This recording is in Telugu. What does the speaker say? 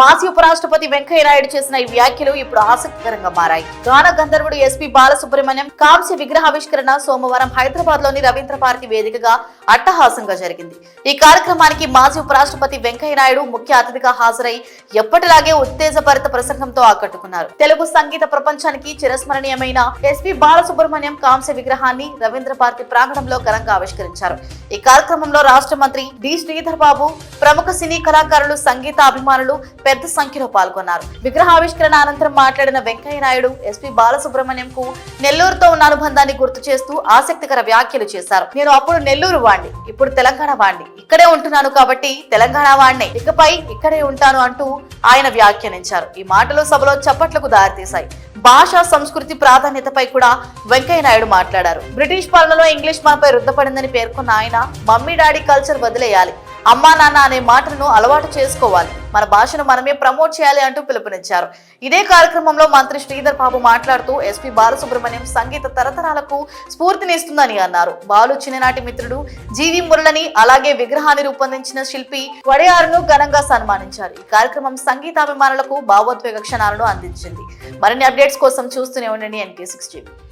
మాజీ ఉపరాష్ట్రపతి వెంకయ్యనాయుడు చేసిన ఈ వ్యాఖ్యలు ఇప్పుడు ఆసక్తికరంగా మారాయి. గాన గంధర్వుడు ఎస్పీ బాలసుబ్రహ్మణ్యం కాంస్య విగ్రహావిష్కరణ సోమవారం హైదరాబాద్లోని రవీంద్ర భారతి వేదికగా అట్టహాసంగా జరిగింది. ఈ కార్యక్రమానికి మాజీ ఉపరాష్ట్రపతి వెంకయ్యనాయుడు ముఖ్య అతిథిగా హాజరై ఎప్పటిలాగే ఉత్తేజభరిత ప్రసంగంతో ఆకట్టుకున్నారు. తెలుగు సంగీత ప్రపంచానికి చిరస్మరణీయమైన ఎస్పీ బాలసుబ్రహ్మణ్యం కాంస్య విగ్రహాన్ని రవీంద్ర భారతి ప్రాంగణంలో ఘనంగా ఆవిష్కరించారు. ఈ కార్యక్రమంలో రాష్ట్ర మంత్రి డి. శ్రీధర్ బాబు ప్రముఖ సినీ కళాకారులు సంగీత అభిమానులు పెద్ద సంఖ్యలో పాల్గొన్నారు. విగ్రహావిష్కరణ అనంతరం మాట్లాడిన వెంకయ్య నాయుడు ఎస్పీ బాలసుబ్రహ్మణ్యం కు నెల్లూరుతో ఉన్న అనుబంధాన్ని గుర్తు చేస్తూ ఆసక్తికర వ్యాఖ్యలు చేశారు. నేను అప్పుడు నెల్లూరు వాణ్ణి ఇప్పుడు తెలంగాణ వాణ్ణి. ఇక్కడే ఉంటున్నాను కాబట్టి తెలంగాణ వాణ్ణే. ఇకపై ఇక్కడే ఉంటాను అంటూ ఆయన వ్యాఖ్యానించారు. ఈ మాటలు సభలో చప్పట్లకు దారితీశాయి. భాషా సంస్కృతి ప్రాధాన్యతపై కూడా వెంకయ్య నాయుడు మాట్లాడారు. బ్రిటిష్ పాలనలో ఇంగ్లీష్ మనపై రుద్దపడిందని పేర్కొన్న ఆయన మమ్మీ డాడీ కల్చర్ వదిలేయాలి. అమ్మా నాన్న అనే మాటలను అలవాటు చేసుకోవాలి. మన భాషను మనమే ప్రమోట్ చేయాలి అంటూ పిలుపునిచ్చారు. ఇదే కార్యక్రమంలో మంత్రి శ్రీధర్ బాబు మాట్లాడుతూ ఎస్పీ బాలసుబ్రహ్మణ్యం సంగీత తరతరాలకు స్ఫూర్తినిస్తుందని అన్నారు. బాలు చిన్ననాటి మిత్రుడు జీవి మురళని అలాగే విగ్రహాన్ని రూపొందించిన శిల్పి వడయారును ఘనంగా సన్మానించారు. ఈ కార్యక్రమం సంగీతాభిమానులకు భావోద్వేగ క్షణాలను అందించింది. మరిన్ని అప్డేట్స్ కోసం చూస్తూనే ఉండండి ఎన్కే సిక్స్